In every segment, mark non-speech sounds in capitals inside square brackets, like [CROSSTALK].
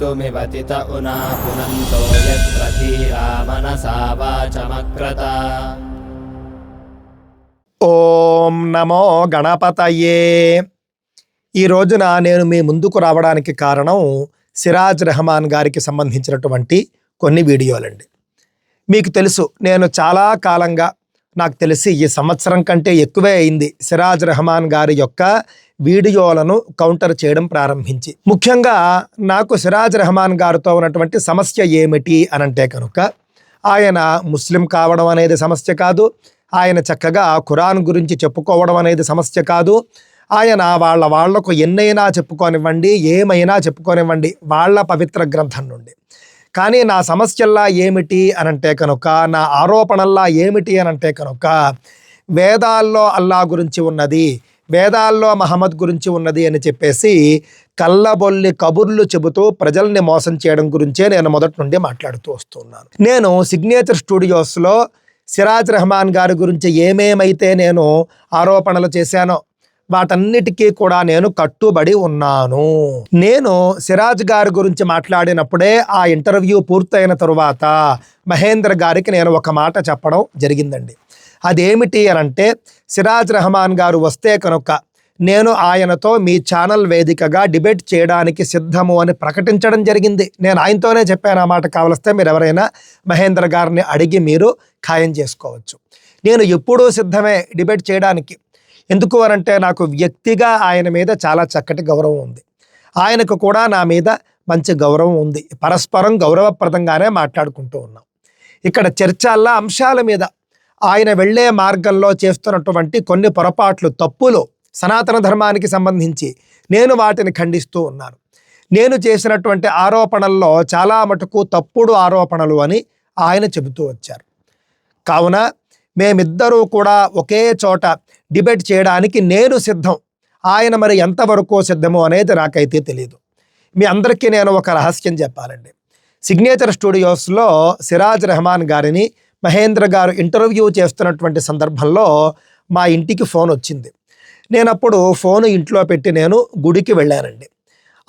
कर्तुमिवतित उना पुनन्तो यत्र धीरा मनसा वाचमक्रत ఓం నమో గణపతయే ఈ రోజున నేను మీ ముందుకు రావడానికి కారణం సిరాజ్ రెహమాన్ గారికి సంబంధించినటువంటి కొన్ని వీడియోలండి మీకు తెలుసు నేను చాలా కాలంగా నాకు తెలిసి ఈ సంవత్సరం కంటే ఎక్కువే అయింది సిరాజ్ రెహమాన్ గారి యొక్క వీడియోలను కౌంటర్ చేయడం ప్రారంభించి. ముఖ్యంగా నాకు సిరాజ్ రెహమాన్ గారితో ఉన్నటువంటి సమస్య ఏమిటి అనంటే కనుక ఆయన ముస్లిం కావడం అనేది సమస్య కాదు. ఆయన చక్కగా ఖురాన్ గురించి చెప్పుకోవడం అనేది సమస్య కాదు. ఆయన వాళ్ళ వాళ్ళకు ఎన్నైనా చెప్పుకోనివ్వండి ఏమైనా చెప్పుకోనివ్వండి వాళ్ళ పవిత్ర గ్రంథం నుండి. కానీ నా సమస్యల్లా ఏమిటి అనంటే కనుక నా ఆరోపణల్లా ఏమిటి అనంటే కనుక వేదాల్లో అల్లా గురించి ఉన్నది వేదాల్లో మహమ్మద్ గురించి ఉన్నది అని చెప్పేసి కళ్ళబొల్లి కబుర్లు చెబుతూ ప్రజల్ని మోసం చేయడం గురించే నేను మొదటి నుండి మాట్లాడుతూ వస్తున్నాను. నేను సిగ్నేచర్ స్టూడియోస్లో సిరాజ్ రెహమాన్ గారి గురించి ఏమేమైతే నేను ఆరోపణలు చేశానో వాటన్నిటికీ కూడా నేను కట్టుబడి ఉన్నాను. నేను సిరాజ్ గారి గురించి మాట్లాడినప్పుడే ఆ ఇంటర్వ్యూ పూర్తయిన తరువాత మహేంద్ర గారికి నేను ఒక మాట చెప్పడం జరిగిందండి. అదేమిటి అనంటే సిరాజ్ రెహమాన్ గారు వస్తే కనుక నేను ఆయనతో మీ ఛానల్ వేదికగా డిబేట్ చేయడానికి సిద్ధము అని ప్రకటించడం జరిగింది. నేను ఆయనతోనే చెప్పాను ఆ మాట కావలిస్తే మీరు ఎవరైనా మహేంద్ర గారిని అడిగి మీరు ఖాయం చేసుకోవచ్చు. నేను ఎప్పుడూ సిద్ధమే డిబేట్ చేయడానికి. ఎందుకు అనంటే నాకు వ్యక్తిగా ఆయన మీద చాలా చక్కటి గౌరవం ఉంది. ఆయనకు కూడా నా మీద మంచి గౌరవం ఉంది. పరస్పరం గౌరవప్రదంగానే మాట్లాడుకుంటూ ఉన్నాం. ఇక్కడ చర్చల్లా అంశాల మీద ఆయన వెళ్ళే మార్గంలో చేస్తున్నటువంటి కొన్ని పొరపాట్లు తప్పులు సనాతన ధర్మానికి సంబంధించి నేను వాటిని ఖండిస్తూ ఉన్నాను. నేను చేసినటువంటి ఆరోపణల్లో చాలా మటుకు తప్పుడు ఆరోపణలు అని ఆయన చెబుతూ వచ్చారు. కావున మేమిద్దరూ కూడా ఒకే చోట డిబేట్ చేయడానికి నేను సిద్ధం ఆయన మరి ఎంతవరకు సిద్ధము అనేది నాకైతే తెలియదు మీ అందరికీ నేను ఒక రహస్యం చెప్పాలండి. సిగ్నేచర్ స్టూడియోస్లో సిరాజ్ రెహమాన్ గారిని మహేంద్ర గారు ఇంటర్వ్యూ చేస్తున్నటువంటి సందర్భంలో మా ఇంటికి ఫోన్ వచ్చింది. నేను అప్పుడు ఫోన్ ఇంట్లో పెట్టి నేను గుడికి వెళ్ళానండి.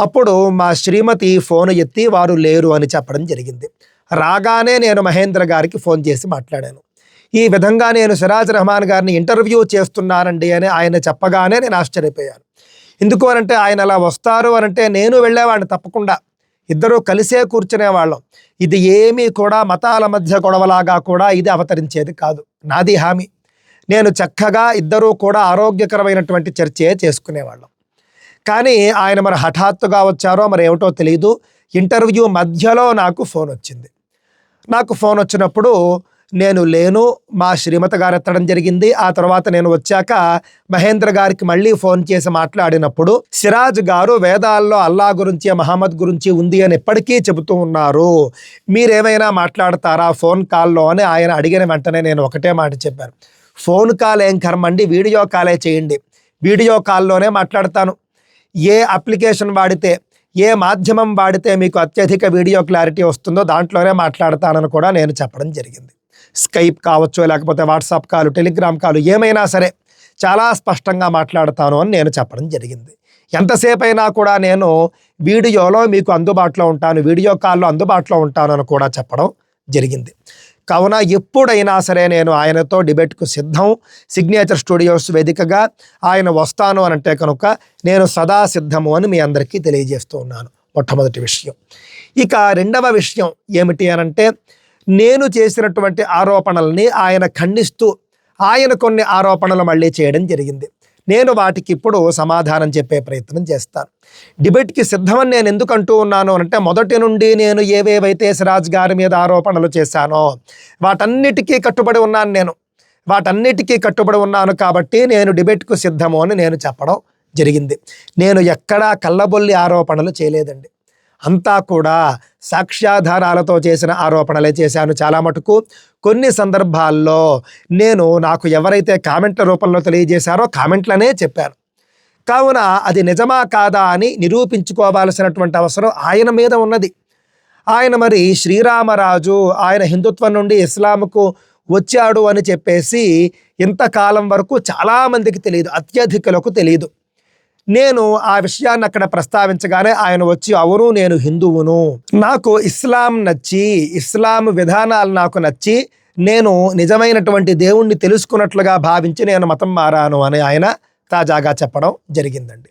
అప్పుడు మా శ్రీమతి ఫోన్ ఎత్తి వారు లేరు అని చెప్పడం జరిగింది. రాగానే నేను మహేంద్ర గారికి ఫోన్ చేసి మాట్లాడాను. ఈ విధంగా నేను సిరాజ్ రెహమాన్ గారిని ఇంటర్వ్యూ చేస్తున్నానండి అని ఆయన చెప్పగానే నేను ఆశ్చర్యపోయాను. ఎందుకు అనంటే ఆయన అలా వస్తారు అనంటే నేను వెళ్ళేవాడిని తప్పకుండా. ఇద్దరూ కలిసే కూర్చునే వాళ్ళం. ఇది ఏమీ కూడా మతాల మధ్య గొడవలాగా కూడా ఇది అవతరించేది కాదు. నాది హామీ. నేను చక్కగా ఇద్దరూ కూడా ఆరోగ్యకరమైనటువంటి చర్చే చేసుకునేవాళ్ళం కానీ ఆయన మరి హఠాత్తుగా వచ్చారో మరి ఏమిటో తెలియదు ఇంటర్వ్యూ మధ్యలో నాకు ఫోన్ వచ్చింది. నాకు ఫోన్ వచ్చినప్పుడు నేను లేను మా శ్రీమతి గారు ఎత్తడం జరిగింది. ఆ తర్వాత నేను వచ్చాక మహేంద్ర గారికి మళ్ళీ ఫోన్ చేసి మాట్లాడినప్పుడు సిరాజ్ గారు వేదాల్లో అల్లా గురించి మహమ్మద్ గురించి ఉంది అని ఎప్పటికీ చెబుతూ ఉన్నారు. మీరేమైనా మాట్లాడతారా ఫోన్ కాల్లో అని ఆయన అడిగిన వెంటనే నేను ఒకటే మాట చెప్పాను. ఫోన్ కాల్ ఏం కర్మండి? వీడియో కాలే చేయండి. వీడియో కాల్లోనే మాట్లాడతాను. ఏ అప్లికేషన్ వాడితే ఏ మాధ్యమం వాడితే మీకు అత్యధిక వీడియో క్లారిటీ వస్తుందో దాంట్లోనే మాట్లాడతానని కూడా నేను చెప్పడం జరిగింది. స్కైప్ కావచ్చు లేకపోతే వాట్సాప్ కాలు టెలిగ్రామ్ కాలు ఏమైనా సరే చాలా స్పష్టంగా మాట్లాడతాను అని నేను చెప్పడం జరిగింది. ఎంతసేపు అయినా కూడా నేను వీడియోలో మీకు అందుబాటులో ఉంటాను వీడియో కాల్లో అందుబాటులో ఉంటాను అని కూడా చెప్పడం జరిగింది. కావున ఎప్పుడైనా సరే నేను ఆయనతో డిబేట్కు సిద్ధం సిగ్నేచర్ స్టూడియోస్ వేదికగా ఆయన వస్తాను అని అంటే కనుక నేను సదా సిద్ధము అని మీ అందరికీ తెలియజేస్తూ ఉన్నాను. మొట్టమొదటి విషయం. ఇక రెండవ విషయం ఏమిటి అనంటే నేను చేసినటువంటి ఆరోపణల్ని ఆయన ఖండిస్తూ ఆయన కొన్ని ఆరోపణలు మళ్ళీ చేయడం జరిగింది. నేను వాటికి ఇప్పుడు సమాధానం చెప్పే ప్రయత్నం చేస్తాను. డిబేట్కి సిద్ధమని నేను ఎందుకు అంటూ ఉన్నాను అంటే మొదటి నుండి నేను ఏవేవైతే సిరాజ్ గారి మీద ఆరోపణలు చేశానో వాటన్నిటికీ కట్టుబడి ఉన్నాను నేను. వాటన్నిటికీ కట్టుబడి ఉన్నాను కాబట్టి నేను డిబేట్కు సిద్ధము అని నేను చెప్పడం జరిగింది. నేను ఎక్కడా కళ్ళబొల్లి ఆరోపణలు చేయలేదండి. అంతా కూడా సాక్ష్యాధారాలతో చేసిన ఆరోపణలే చేశాను చాలా మటుకు. కొన్ని సందర్భాల్లో నేను నాకు ఎవరైతే కామెంట్ల రూపంలో తెలియజేశారో కామెంట్లనే చెప్పాను. కావున అది నిజమా కాదా అని నిరూపించుకోవాల్సినటువంటి అవసరం ఆయన మీద ఉన్నది. ఆయన మరి శ్రీరామరాజు ఆయన హిందుత్వం నుండి ఇస్లాంకు వచ్చాడు అని చెప్పేసి ఇంతకాలం వరకు చాలామందికి తెలియదు అత్యధికులకు తెలియదు. నేను ఆ విషయాన్ని అక్కడ ప్రస్తావించగానే ఆయన వచ్చి అవును నేను హిందువును. నాకు ఇస్లాం నచ్చి ఇస్లాం విధానాలు నాకు నచ్చి నేను నిజమైనటువంటి దేవుణ్ణి తెలుసుకున్నట్లుగా భావించి నేను మతం మారాను అని ఆయన తాజాగా చెప్పడం జరిగిందండి.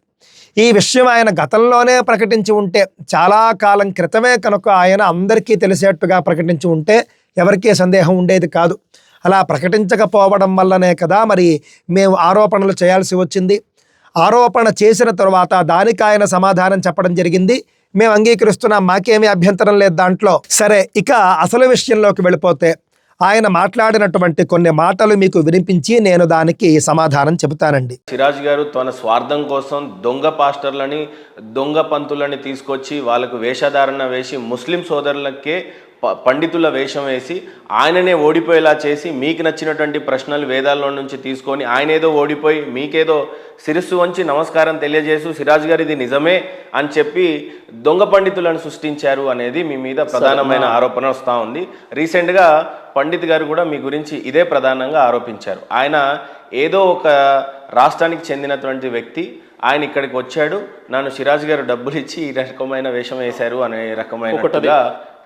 ఈ విషయం ఆయన గతంలోనే ప్రకటించి ఉంటే చాలా కాలం క్రితమే కనుక ఆయన అందరికీ తెలిసేట్టుగా ప్రకటించి ఉంటే ఎవరికీ సందేహం ఉండేది కాదు. అలా ప్రకటించకపోవడం వల్లనే కదా మరి మేము ఆరోపణలు చేయాల్సి వచ్చింది. ఆరోపణ చేసిన తరువాత దానికి ఆయన సమాధానం చెప్పడం జరిగింది. మేము అంగీకరిస్తున్నాం మాకేమీ అభ్యంతరం లేదు దాంట్లో. సరే ఇక అసలు విషయంలోకి వెళ్ళిపోతే ఆయన మాట్లాడినటువంటి కొన్ని మాటలు మీకు వినిపించి నేను దానికి సమాధానం చెబుతానండి. సిరాజ్ గారు తన స్వార్థం కోసం దొంగ పాస్టర్లని దొంగ పంతులని తీసుకొచ్చి వాళ్ళకు వేషధారణ వేసి ముస్లిం సోదరులకే పండితుల వేషం వేసి ఆయననే ఓడిపోయేలా చేసి మీకు నచ్చినటువంటి ప్రశ్నలు వేదాల్లో నుంచి తీసుకొని ఆయన ఏదో ఓడిపోయి మీకేదో శిరస్సు వంచి నమస్కారం తెలియజేస్తూ సిరాజ్ గారు ఇది నిజమే అని చెప్పి దొంగ పండితులను సృష్టించారు అనేది మీ మీద ప్రధానమైన ఆరోపణ వస్తూ ఉంది. రీసెంట్గా పండిత్ గారు కూడా మీ గురించి ఇదే ప్రధానంగా ఆరోపించారు. ఆయన ఏదో ఒక రాష్ట్రానికి చెందినటువంటి వ్యక్తి ఆయన ఇక్కడికి వచ్చాడు నన్ను సిరాజ్ గారు డబ్బులు ఇచ్చి ఈ రకమైన వేషం వేశారు అనే రకమైనట్టుగా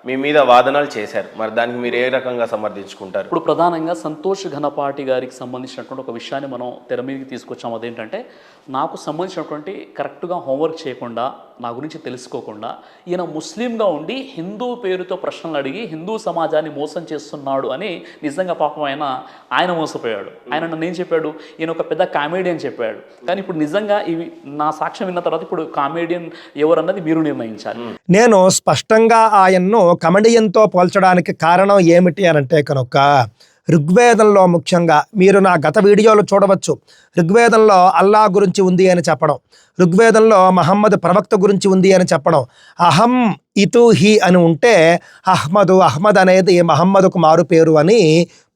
మీ మీద వాదనలు చేశారు. మరి దానికి మీరు ఏ రకంగా సమర్థించుకుంటారు? ఇప్పుడు ప్రధానంగా సంతోష్ ఘనపాటి గారికి సంబంధించినటువంటి ఒక విషయాన్ని మనం తెర మీదకి తీసుకొచ్చాం. అదేంటంటే నాకు సంబంధించినటువంటి కరెక్ట్గా హోంవర్క్ చేయకుండా నా గురించి తెలుసుకోకుండా ఈయన ముస్లింగా ఉండి హిందూ పేరుతో ప్రశ్నలు అడిగి హిందూ సమాజాన్ని మోసం చేస్తున్నాడు అని నిజంగా పాపం ఆయన ఆయన మోసపోయాడు. ఆయన నన్ను ఏం చెప్పాడు? ఈయన ఒక పెద్ద కామెడియన్ చెప్పాడు. కానీ ఇప్పుడు నిజంగా ఇవి నా సాక్ష్యం విన్న తర్వాత ఇప్పుడు కామెడియన్ ఎవరన్నది మీరు నిర్ణయించాలి. నేను స్పష్టంగా ఆయన్ను కమెడియన్తో పోల్చడానికి కారణం ఏమిటి అని అంటే కనుక ఋగ్వేదంలో ముఖ్యంగా మీరు నా గత వీడియోలు చూడవచ్చు. ఋగ్వేదంలో అల్లా గురించి ఉంది అని చెప్పడం. ఋగ్వేదంలో మహమ్మద్ ప్రవక్త గురించి ఉంది అని చెప్పడం. అహం ఇతు హి అని ఉంటే అహ్మదు అహ్మద్ అనేది మహమ్మదుకు మారు పేరు అని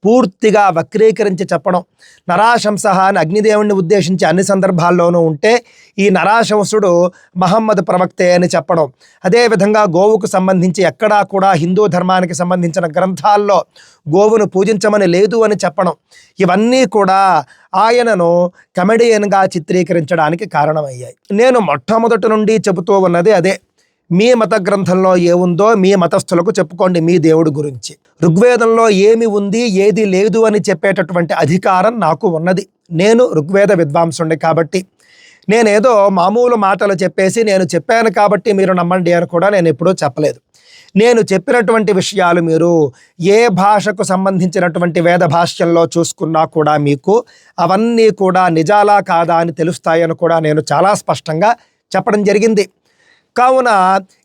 పూర్తిగా వక్రీకరించి చెప్పడం. నరాశంస అని అగ్నిదేవుణ్ణి ఉద్దేశించి అన్ని సందర్భాల్లోనూ ఉంటే ఈ నరాశంసుడు మహమ్మద్ ప్రవక్తే అని చెప్పడం. అదేవిధంగా గోవుకు సంబంధించి ఎక్కడా కూడా హిందూ ధర్మానికి సంబంధించిన గ్రంథాల్లో గోవును పూజించమని లేదు అని చెప్పడం. ఇవన్నీ కూడా ఆయనను కమెడియన్గా చిత్రీకరించడానికి కారణమయ్యాయి. నేను మొట్టమొదటి నుండి చెబుతూ ఉన్నది అదే. మీ మత గ్రంథంలో ఏముందో మీ మతస్థులకు చెప్పుకోండి మీ దేవుడి గురించి. ఋగ్వేదంలో ఏమి ఉంది ఏది లేదు అని చెప్పేటటువంటి అధికారం నాకు ఉన్నది. నేను ఋగ్వేద విద్వాంసుండి కాబట్టి. నేనేదో మామూలు మాటలు చెప్పేసి నేను చెప్పాను కాబట్టి మీరు నమ్మండి అని కూడా నేను ఎప్పుడూ చెప్పలేదు. నేను చెప్పినటువంటి విషయాలు మీరు ఏ భాషకు సంబంధించినటువంటి వేద భాష్యంలో చూసుకున్నా కూడా మీకు అవన్నీ కూడా నిజాలా కాదా అని తెలుస్తాయని కూడా నేను చాలా స్పష్టంగా చెప్పడం జరిగింది. కావున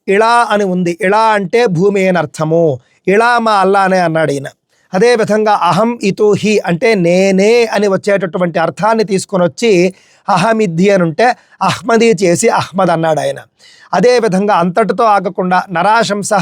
ఇలా అని ఉంది. ఇలా అంటే భూమి అని అర్థము. ఇలా మా అల్లానే అన్నాడు ఈయన. అదేవిధంగా అహం ఇతు హి అంటే నేనే అని వచ్చేటటువంటి అర్థాన్ని తీసుకొని వచ్చి అహమిద్ది అని ఉంటే అహ్మదీ చేసి అహ్మద్ అన్నాడు ఆయన. అదేవిధంగా అంతటితో ఆగకుండా నరాశంస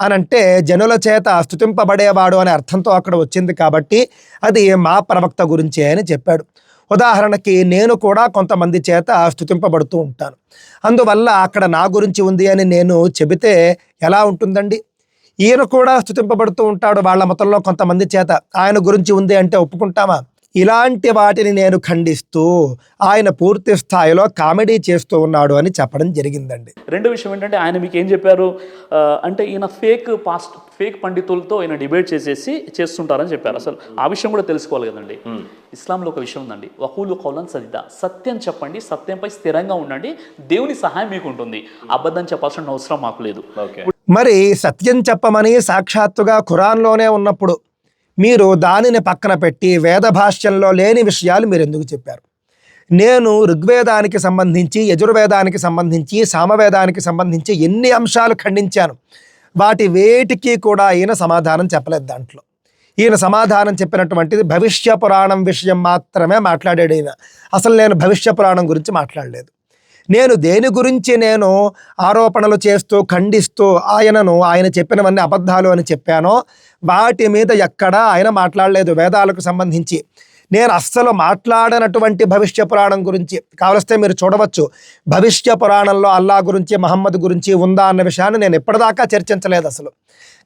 అని అంటే జనుల చేత స్థుతింపబడేవాడు అనే అర్థంతో అక్కడ వచ్చింది కాబట్టి అది మా ప్రవక్త గురించే అని చెప్పాడు. ఉదాహరణకి నేను కూడా కొంతమంది చేత స్థుతింపబడుతూ ఉంటాను. అందువల్ల అక్కడ నా గురించి ఉంది అని నేను చెబితే ఎలా ఉంటుందండి? ఈయన కూడా స్థుతింపబడుతూ ఉంటాడు వాళ్ళ మతంలో కొంతమంది చేత. ఆయన గురించి ఉంది అంటే ఒప్పుకుంటామా? ఇలాంటి వాటిని నేను ఖండిస్తూ ఆయన పూర్తి స్థాయిలో కామెడీ చేస్తూ ఉన్నాడు అని చెప్పడం జరిగిందండి. రెండో విషయం ఏంటంటే ఆయన మీకు ఏం చెప్పారు? అంటే ఈయన ఫేక్ పాస్ట్ ఫేక్ పండితులతో ఈయన డిబేట్ చేసేసి చేస్తుంటారని చెప్పారు. అసలు ఆ విషయం కూడా తెలుసుకోవాలి కదండి. ఇస్లాంలో ఒక విషయం ఉందండి. వహూలు కౌలన్ సదిదా సత్యం చెప్పండి సత్యంపై స్థిరంగా ఉండండి దేవుని సహాయం మీకు ఉంటుంది. అబద్ధం చెప్పాల్సిన అవసరం మాకు లేదు. ఓకే. మరి సత్యం చెప్పమని సాక్షాత్తుగా ఖురాన్లోనే ఉన్నప్పుడు మీరు దానిని పక్కన పెట్టి వేద భాష్యంలో లేని విషయాలు మీరు ఎందుకు చెప్పారు? నేను ఋగ్వేదానికి సంబంధించి యజుర్వేదానికి సంబంధించి సామవేదానికి సంబంధించి ఎన్ని అంశాలు ఖండించాను? వాటి వేటికి కూడా ఈయన సమాధానం చెప్పలేదు దాంట్లో. ఈయన సమాధానం చెప్పినటువంటిది భవిష్య పురాణం విషయం మాత్రమే మాట్లాడాడు ఈయన. అసలు నేను భవిష్య పురాణం గురించి మాట్లాడలేదు. నేను దేని గురించి నేను ఆరోపణలు చేస్తూ ఖండిస్తూ ఆయనను ఆయన చెప్పినవన్నీ అబద్ధాలు అని చెప్పానో వాటి మీద ఎక్కడా ఆయన మాట్లాడలేదు వేదాలకు సంబంధించి. నేను అస్సలు మాట్లాడనటువంటి భవిష్య పురాణం గురించి కావలిస్తే మీరు చూడవచ్చు. భవిష్య పురాణంలో అల్లా గురించి మహమ్మద్ గురించి ఉందా అన్న విషయాన్ని నేను ఎప్పటిదాకా చర్చించలేదు అసలు.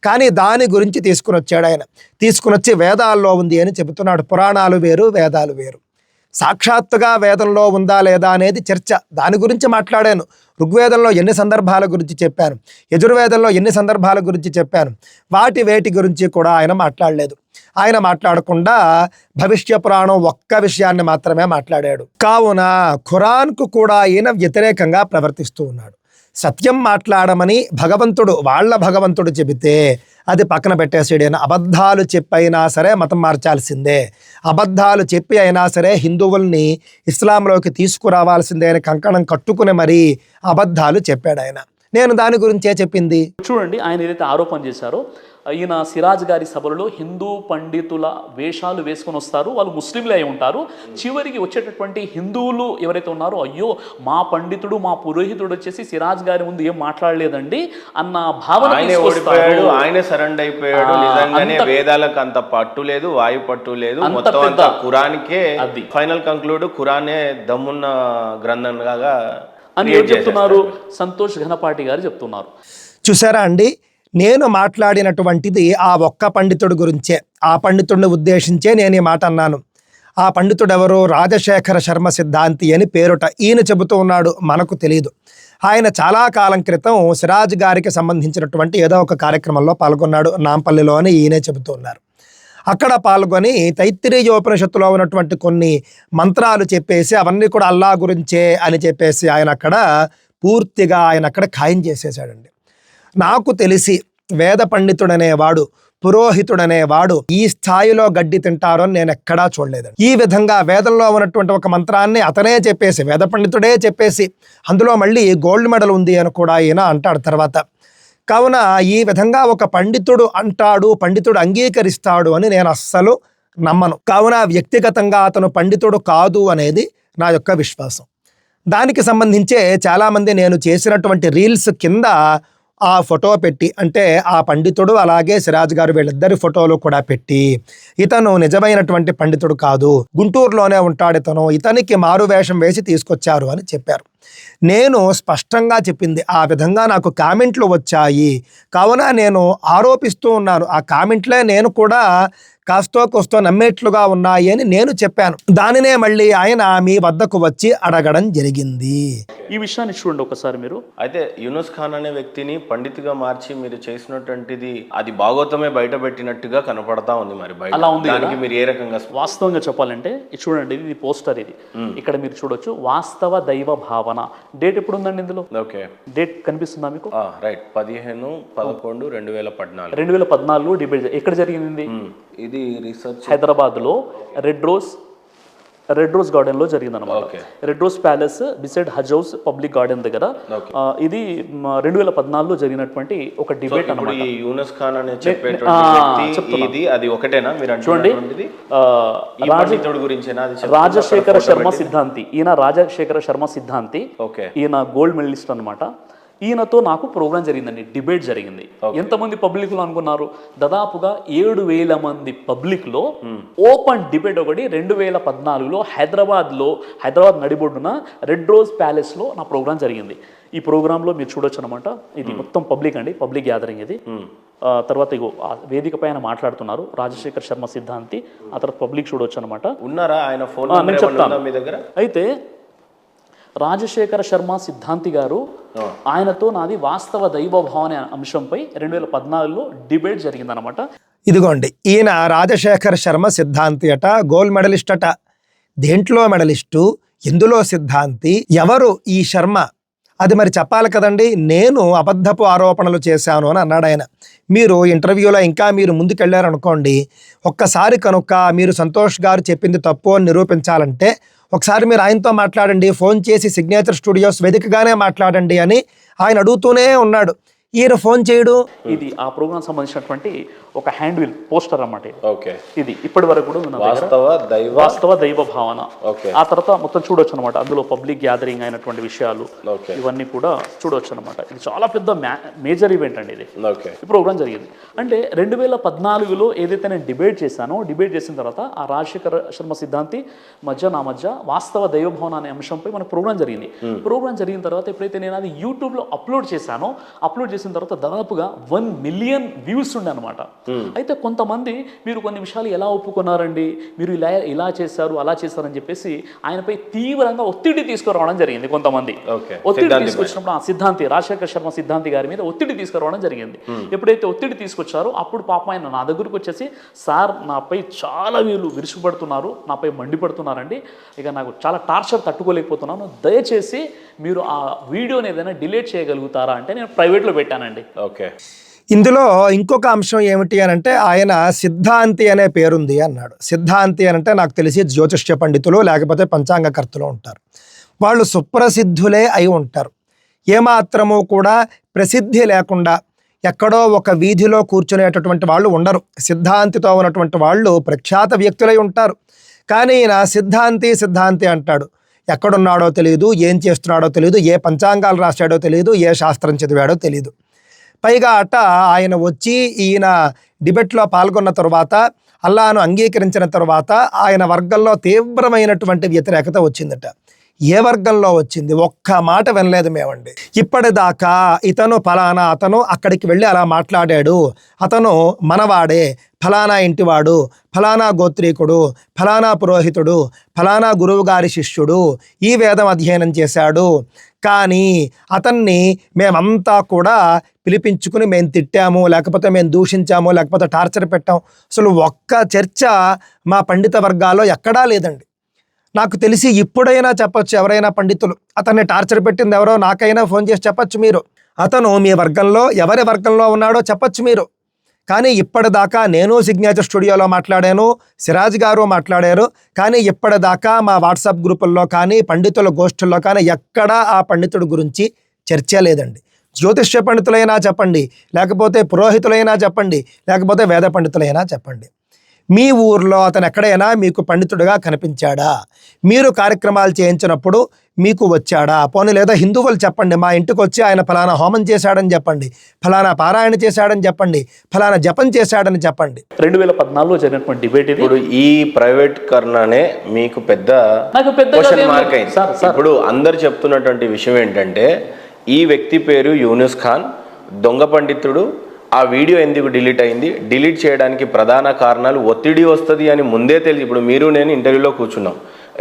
కానీ దాని గురించి తీసుకుని వచ్చాడు ఆయన. తీసుకుని వచ్చి వేదాల్లో ఉంది అని చెబుతున్నాడు. పురాణాలు వేరు వేదాలు వేరు. సాక్షాత్తుగా వేదంలో ఉందా లేదా అనేది చర్చ. దాని గురించి మాట్లాడాను. ఋగ్వేదంలో ఎన్ని సందర్భాల గురించి చెప్పాను? యజుర్వేదంలో ఎన్ని సందర్భాల గురించి చెప్పాను? వాటి వేటి గురించి కూడా ఆయన మాట్లాడలేదు. ఆయన మాట్లాడకుండా భవిష్య పురాణం ఒక్క విషయాన్ని మాత్రమే మాట్లాడాడు. కావున ఖురాన్కు కూడా ఈయన వ్యతిరేకంగా ప్రవర్తిస్తూ ఉన్నాడు. సత్యం మాట్లాడమని భగవంతుడు వాళ్ళ భగవంతుడు చెబితే అది పక్కన పెట్టేసాడు అబద్ధాలు చెప్పైనా సరే మతం మార్చాల్సిందే. అబద్ధాలు చెప్పి అయినా సరే హిందువుల్ని ఇస్లాంలోకి తీసుకురావాల్సిందే అని కంకణం కట్టుకుని మరీ అబద్ధాలు చెప్పాడు ఆయన. నేను దాని గురించే చెప్పింది. చూడండి ఆయన ఏదైతే ఆరోపణ చేశారో ఈయన సిరాజ్ గారి సభలలో హిందూ పండితుల వేషాలు వేసుకొని వస్తారు. వాళ్ళు ముస్లింలే అయి ఉంటారు. చివరికి వచ్చేటటువంటి హిందువులు ఎవరైతే ఉన్నారో అయ్యో మా పండితుడు మా పురోహితుడు వచ్చేసి సిరాజ్ గారి ముందు ఏం మాట్లాడలేదండి అన్న భావన ఆయనే తీసుకొస్తారు. ఓడిపోయాడు ఆయనే సరెండర్ అయిపోయాడు. నిజంగానే వేదాలకు అంత పట్టు లేదు వాయు పట్టు లేదు. అంత మొత్తం అంతా ఖురానికే అది. ఫైనల్ కంక్లూడ్ ఖురానే దమ్మున్న గ్రంథంగా అని ఎవరు చెప్తున్నారు. సంతోష్ ఘనపాటి గారు చెప్తున్నారు. చూసారా అండి? నేను మాట్లాడినటువంటిది ఆ ఒక్క పండితుడి గురించే. ఆ పండితుడిని ఉద్దేశించే నేను ఈ మాట అన్నాను. ఆ పండితుడెవరో రాజశేఖర శర్మ సిద్ధాంతి అని పేరుట ఈయన చెబుతూ ఉన్నాడు మనకు తెలియదు ఆయన చాలా కాలం క్రితం సిరాజ్ గారికి సంబంధించినటువంటి ఏదో ఒక కార్యక్రమంలో పాల్గొన్నాడు నాంపల్లిలో అని ఈయనే చెబుతూ ఉన్నారు. అక్కడ పాల్గొని తైత్తిరీయోపనిషత్తులో ఉన్నటువంటి కొన్ని మంత్రాలు చెప్పేసి అవన్నీ కూడా అల్లా గురించే అని చెప్పేసి ఆయన అక్కడ పూర్తిగా ఆయన అక్కడ ఖాయం చేసేసాడండి నాకు తెలిసి వేద పండితుడనేవాడు పురోహితుడనేవాడు ఈ స్థాయిలో గడ్డి తింటారు అని నేను ఎక్కడా చూడలేదండి. ఈ విధంగా వేదంలో ఉన్నటువంటి ఒక మంత్రాన్ని అతనే చెప్పేసి వేద పండితుడే చెప్పేసి అందులో మళ్ళీ గోల్డ్ మెడల్ ఉంది అని కూడా ఈయన అంటాడు తర్వాత. కావున ఈ విధంగా ఒక పండితుడు అంటాడు పండితుడు అంగీకరిస్తాడు అని నేను అస్సలు నమ్మను. కావున వ్యక్తిగతంగా అతను పండితుడు కాదు అనేది నా యొక్క విశ్వాసం. దానికి సంబంధించే చాలామంది నేను చేసినటువంటి రీల్స్ కింద ఆ ఫోటో పెట్టి అంటే ఆ పండితుడు అలాగే సిరాజ్ గారు వీళ్ళిద్దరి ఫోటోలు కూడా పెట్టి ఇతను నిజమైనటువంటి పండితుడు కాదు గుంటూరులోనే ఉంటాడు ఇతను ఇతనికి మారు వేషం వేసి తీసుకొచ్చారు అని చెప్పారు. నేను స్పష్టంగా చెప్పింది ఆ విధంగా నాకు కామెంట్లు వచ్చాయి. కావున నేను ఆరోపిస్తూ ఉన్నాను. ఆ కామెంట్లే నేను కూడా కాస్తో కోస్తో నమ్మేట్లుగా ఉన్నాయి అని నేను చెప్పాను. దానినే మళ్ళీ ఆయన మీ వద్దకు వచ్చి అడగడం జరిగింది. ఈ విషయాన్ని చూడండి ఒకసారి మీరు. అయితే యూనుస్ ఖాన్ అనే వ్యక్తిని పండితుగా మార్చి మీరు చేసినటువంటిది అది భాగవతమే బయట పెట్టినట్టుగా కనపడతా ఉంది మరి బయట. అలా ఉంది దానికి మీరు ఏ రకంగా వాస్తవంగా చెప్పాలంటే ఇది చూడండి ఇది పోస్టర్ ఇది. ఇక్కడ మీరు చూడొచ్చు వాస్తవ దైవ భావన. డేట్ ఎప్పుడు ఉందండి ఇందులో? ఓకే. డేట్ కనిపిస్తుందా మీకు? ఆ, రైట్. పదిహేను పదకొండు రెండు వేల పద్నాలుగు. రెండు వేల పద్నాలుగు డిబేట్ ఎక్కడ జరిగింది? ఇది రీసెర్చ్ హైదరాబాద్లో రెడ్ రోజ్ రెడ్ రోజ్ గార్డెన్లో జరిగింది అనమాట Okay. Red rose palace beside Haj house public garden దగ్గర. ఇది రెండు వేల పద్నాలుగులో జరిగినటువంటి ఒక డిబేట్ అనమాట యూనస్ ఖాన్ అనే. ఇది అది ఒకటేనా? మీరు చూడండి? రాజశేఖర శర్మ సిద్ధాంతి. ఈయన రాజశేఖర శర్మ సిద్ధాంతి. ఓకే ఈయన గోల్డ్ మెడలిస్ట్ అన్నమాట. ఈయనతో నాకు ప్రోగ్రామ్ జరిగిందండి డిబేట్ జరిగింది. ఎంతమంది పబ్లిక్లో అనుకున్నారు? దాదాపుగా ఏడు వేల మంది పబ్లిక్లో ఓపెన్ డిబేట్ ఒకటి రెండు వేల పద్నాలుగులో హైదరాబాద్లో హైదరాబాద్ నడిబొడ్డున రెడ్ రోజ్ ప్యాలెస్లో నా ప్రోగ్రామ్ జరిగింది. ఈ ప్రోగ్రామ్లో మీరు చూడొచ్చు అనమాట ఇది మొత్తం పబ్లిక్ అండి పబ్లిక్ గ్యాదరింగ్ ఇది. ఆ, తర్వాత ఇగో వేదిక పైన మాట్లాడుతున్నారు రాజశేఖర్ శర్మ సిద్ధాంతి. ఆ తర్వాత పబ్లిక్ చూడొచ్చు అనమాట ఉన్నారా? ఆయన ఫోన్ చెప్తాను. మీ దగ్గర? అయితే రాజశేఖర శర్మ సిద్ధాంతి గారు ఆయనతో నాది వాస్తవ దైవభావం అనే అంశంపై రెండు వేల పద్నాలుగులో డిబేట్ జరిగిందనమాట ఇదిగోండి ఈయన రాజశేఖర్ శర్మ సిద్ధాంతి అట గోల్డ్ మెడలిస్ట్ అట. దేంట్లో మెడలిస్టు? ఎందులో సిద్ధాంతి? ఎవరు ఈ శర్మ? అది మరి చెప్పాలి కదండి నేను అబద్ధపు ఆరోపణలు చేశాను అని అన్నాడు ఆయన. మీరు ఇంటర్వ్యూలో ఇంకా మీరు ముందుకెళ్ళారనుకోండి ఒక్కసారి కనుక మీరు సంతోష్ గారు చెప్పింది తప్పు అని నిరూపించాలంటే ఒకసారి మీరు ఆయనతో మాట్లాడండి ఫోన్ చేసి సిగ్నేచర్ స్టూడియోస్ వేదికగానే మాట్లాడండి అని ఆయన అడుగుతూనే ఉన్నాడు. ఈయన ఫోన్ చేయడు. ఇది ఆ ప్రోగ్రామ్ సంబంధించినటువంటి ఒక హ్యాండ్ విల్ పోస్టర్ అన్నమాట ఇది. ఓకే. ఇది ఇప్పటి వరకు కూడా. వాస్తవ దైవ వాస్తవ దైవ భావన. ఓకే. ఆ తర్వాత మొత్తం చూడొచ్చు అనమాట అందులో పబ్లిక్ గ్యాదరింగ్ అయినటువంటి విషయాలు ఓకే. ఇవన్నీ కూడా చూడొచ్చు అనమాట ఇది చాలా పెద్ద మేజర్ ఈవెంట్ అండి ఇది. ఓకే. ఈ ప్రోగ్రామ్ జరిగింది. అంటే రెండు వేల పద్నాలుగులో ఏదైతే నేను డిబేట్ చేశానో డిబేట్ చేసిన తర్వాత ఆ రాజశేఖర శర్మ సిద్ధాంతి మధ్య నా మధ్య వాస్తవ దైవభవన అనే అంశంపై మనకు ప్రోగ్రామ్ జరిగింది. ప్రోగ్రామ్ జరిగిన తర్వాత ఎప్పుడైతే నేను అది యూట్యూబ్లో అప్లోడ్ చేశానో అప్లోడ్ చేసిన తర్వాత దాదాపుగా వన్ మిలియన్ వ్యూస్ ఉండే అనమాట అయితే కొంతమంది మీరు కొన్ని విషయాలు ఎలా ఒప్పుకున్నారండి? మీరు ఇలా ఇలా చేశారు అలా చేశారని చెప్పేసి ఆయనపై తీవ్రంగా ఒత్తిడి తీసుకురావడం జరిగింది కొంతమంది. ఒత్తిడి తీసుకొచ్చినప్పుడు ఆ సిద్ధాంతి రాజశేఖర శర్మ సిద్ధాంతి గారి మీద ఒత్తిడి తీసుకురావడం జరిగింది. ఎప్పుడైతే ఒత్తిడి తీసుకొచ్చారో అప్పుడు పాపం ఆయన నా దగ్గరకు వచ్చేసి సార్ నాపై చాలా వీళ్ళు విరుచుపడుతున్నారు నాపై మండిపడుతున్నారండి. ఇక నాకు చాలా టార్చర్ తట్టుకోలేకపోతున్నాను. దయచేసి మీరు ఆ వీడియోని ఏదైనా డిలీట్ చేయగలుగుతారా? అంటే నేను ప్రైవేట్లో పెట్టానండి. ఓకే. ఇందులో ఇంకొక అంశం ఏమిటి అని అంటే ఆయన సిద్ధాంతి అనే పేరుంది అన్నాడు. సిద్ధాంతి అని అంటే నాకు తెలిసి జ్యోతిష్య పండితులు లేకపోతే పంచాంగకర్తలు ఉంటారు. వాళ్ళు సుప్రసిద్ధులే అయి ఉంటారు. ఏమాత్రము కూడా ప్రసిద్ధి లేకుండా ఎక్కడో ఒక వీధిలో కూర్చునేటటువంటి వాళ్ళు ఉండరు. సిద్ధాంతితో ఉన్నటువంటి వాళ్ళు ప్రఖ్యాత వ్యక్తులై ఉంటారు. కానీ ఈయన సిద్ధాంతి సిద్ధాంతి అంటాడు. ఎక్కడున్నాడో తెలియదు ఏం చేస్తున్నాడో తెలియదు ఏ పంచాంగాలు రాశాడో తెలియదు ఏ శాస్త్రం చదివాడో తెలియదు పైగా అట ఆయన వచ్చి ఈయన డిబేట్లో పాల్గొన్న తరువాత అల్లాను అంగీకరించిన తరువాత ఆయన వర్గంలో తీవ్రమైనటువంటి వ్యతిరేకత వచ్చిందట. ఏ వర్గంలో వచ్చింది? ఒక్క మాట వినలేదు మేమండి. ఇప్పటిదాకా ఇతను ఫలానా అతను అక్కడికి వెళ్ళి అలా మాట్లాడాడు. అతను మనవాడే ఫలానా ఇంటివాడు ఫలానా గోత్రీకుడు ఫలానా పురోహితుడు ఫలానా గురువుగారి శిష్యుడు ఈ వేదం అధ్యయనం చేశాడు. కానీ అతన్ని మేమంతా కూడా పిలిపించుకుని మేము తిట్టాము లేకపోతే మేము దూషించాము లేకపోతే టార్చర్ పెట్టాము అసలు ఒక్క చర్చ మా పండిత వర్గాల్లో ఎక్కడా లేదండి. నాకు తెలిసి ఇప్పుడైనా చెప్పొచ్చు ఎవరైనా పండితులు. అతన్ని టార్చర్ పెట్టింది ఎవరో నాకైనా ఫోన్ చేసి చెప్పచ్చు మీరు. అతను మీ వర్గంలో ఎవరి వర్గంలో ఉన్నాడో చెప్పచ్చు మీరు. కానీ ఇప్పటిదాకా నేను సిగ్నేచర్ స్టూడియోలో మాట్లాడాను సిరాజ్ గారు మాట్లాడారు. కానీ ఇప్పటిదాకా మా వాట్సాప్ గ్రూపుల్లో కానీ పండితుల గోష్ఠుల్లో కానీ ఎక్కడా ఆ పండితుడి గురించి చర్చ లేదండి. జ్యోతిష్య పండితులైనా చెప్పండి లేకపోతే పురోహితులైనా చెప్పండి లేకపోతే వేద పండితులైనా చెప్పండి. మీ ఊర్లో అతను ఎక్కడైనా మీకు పండితుడిగా కనిపించాడా? మీరు కార్యక్రమాలు చేయించినప్పుడు మీకు వచ్చాడా? పోనీ లేదా హిందువులు చెప్పండి మా ఇంటికి వచ్చి ఆయన ఫలానా హోమం చేశాడని చెప్పండి ఫలానా పారాయణ చేశాడని చెప్పండి ఫలానా జపం చేశాడని చెప్పండి. రెండు వేల పద్నాలుగులో జరిగినటువంటి డిబేట్ ఇప్పుడు ఈ ప్రైవేట్ కర్ణనే మీకు పెద్ద నాకు క్వశ్చన్ మార్క్ అయింది. Sir, sir. ఇప్పుడు అందరు చెప్తున్నటువంటి విషయం ఏంటంటే ఈ వ్యక్తి పేరు యూనుస్ ఖాన్ దొంగ పండితుడు ఆ వీడియో ఎందుకు డిలీట్ అయింది? డిలీట్ చేయడానికి ప్రధాన కారణాలు ఒత్తిడి వస్తుంది అని ముందే తెలిసి ఇప్పుడు మీరు నేను ఇంటర్వ్యూలో కూర్చున్నాం.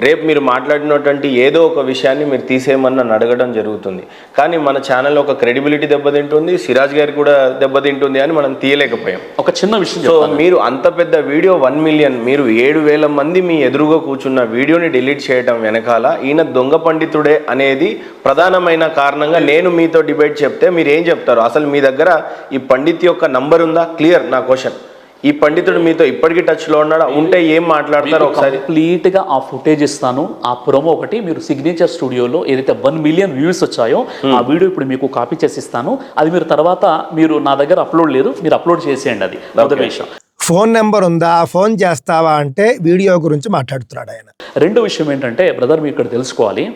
రేపు మీరు మాట్లాడినటువంటి ఏదో ఒక విషయాన్ని మీరు తీసేయమని నన్ను అడగడం జరుగుతుంది. కానీ మన ఛానల్ ఒక క్రెడిబిలిటీ దెబ్బతింటుంది సిరాజ్ గారి కూడా దెబ్బతింటుంది అని మనం తీయలేకపోయాం. ఒక చిన్న విషయం సో మీరు అంత పెద్ద వీడియో వన్ మిలియన్ మీరు ఏడు వేల మంది మీ ఎదురుగా కూర్చున్న వీడియోని డిలీట్ చేయడం వెనకాల ఈయన దొంగ పండితుడే అనేది ప్రధానమైన కారణంగా నేను మీతో డిబేట్ చెప్తే మీరు ఏం చెప్తారు? అసలు మీ దగ్గర ఈ పండిత్ యొక్క నంబర్ ఉందా? క్లియర్ నా క్వశ్చన్. ఈ పండితుడు మీతో ఇప్పటికీ టచ్లో ఉన్నాడా? ఉంటే ఏం మాట్లాడతారు ఒకసారి? కంప్లీట్గా ఆ ఫుటేజ్ ఇస్తాను. ఆ ప్రొమో ఒకటి మీరు సిగ్నేచర్ స్టూడియోలో ఏదైతే వన్ మిలియన్ వ్యూస్ వచ్చాయో ఆ వీడియో ఇప్పుడు మీకు కాపీ చేసి ఇస్తాను. అది మీరు తర్వాత మీరు నా దగ్గర అప్లోడ్ లేదు మీరు అప్లోడ్ చేసేయండి అది. మొదటి విషయం. ఫోన్ నెంబర్ ఉందా? ఫోన్ చేస్తావా? అంటే వీడియో గురించి మాట్లాడుతున్నాడు ఆయన. రెండో విషయం ఏంటంటే బ్రదర్ మీరు ఇక్కడ తెలుసుకోవాలి.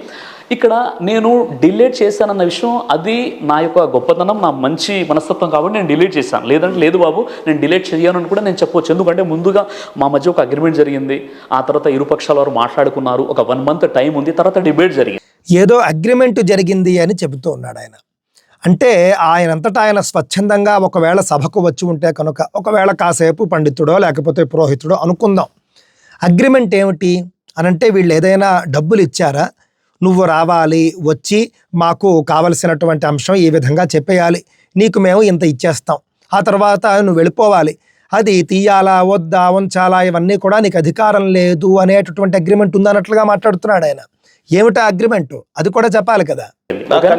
ఇక్కడ నేను డిలేట్ చేశానన్న విషయం అది నా యొక్క గొప్పతనం నా మంచి మనస్తత్వం కాబట్టి నేను డిలీట్ చేశాను. లేదంటే లేదు బాబు నేను డిలీట్ చేయను అని కూడా నేను చెప్పొచ్చు. ఎందుకంటే ముందుగా మా మధ్య ఒక అగ్రిమెంట్ జరిగింది. ఆ తర్వాత ఇరుపక్షాల వారు మాట్లాడుకున్నారు. ఒక వన్ మంత్ టైం ఉంది. తర్వాత డిబేట్ జరిగింది. ఏదో అగ్రిమెంట్ జరిగింది అని చెబుతూ ఉన్నాడు ఆయన. అంటే ఆయనంతటా ఆయన స్వచ్ఛందంగా ఒకవేళ సభకు వచ్చి ఉంటే కనుక ఒకవేళ కాసేపు పండితుడో లేకపోతే పురోహితుడో అనుకుందాం. అగ్రిమెంట్ ఏమిటి? అనంటే వీళ్ళు ఏదైనా డబ్బులు ఇచ్చారా? నువ్వు రావాలి వచ్చి మాకు కావలసినటువంటి అంశం ఈ విధంగా చెప్పేయాలి. నీకు మేము ఇంత ఇచ్చేస్తాం. ఆ తర్వాత నువ్వు వెళ్ళిపోవాలి. అది తీయాలా వద్దా ఉంచాలా ఇవన్నీ కూడా నీకు అధికారం లేదు అనేటటువంటి అగ్రిమెంట్ ఉందన్నట్లుగా మాట్లాడుతున్నాడు ఆయన. ఏమిటా అగ్రిమెంట్ అది కూడా చెప్పాలి కదా.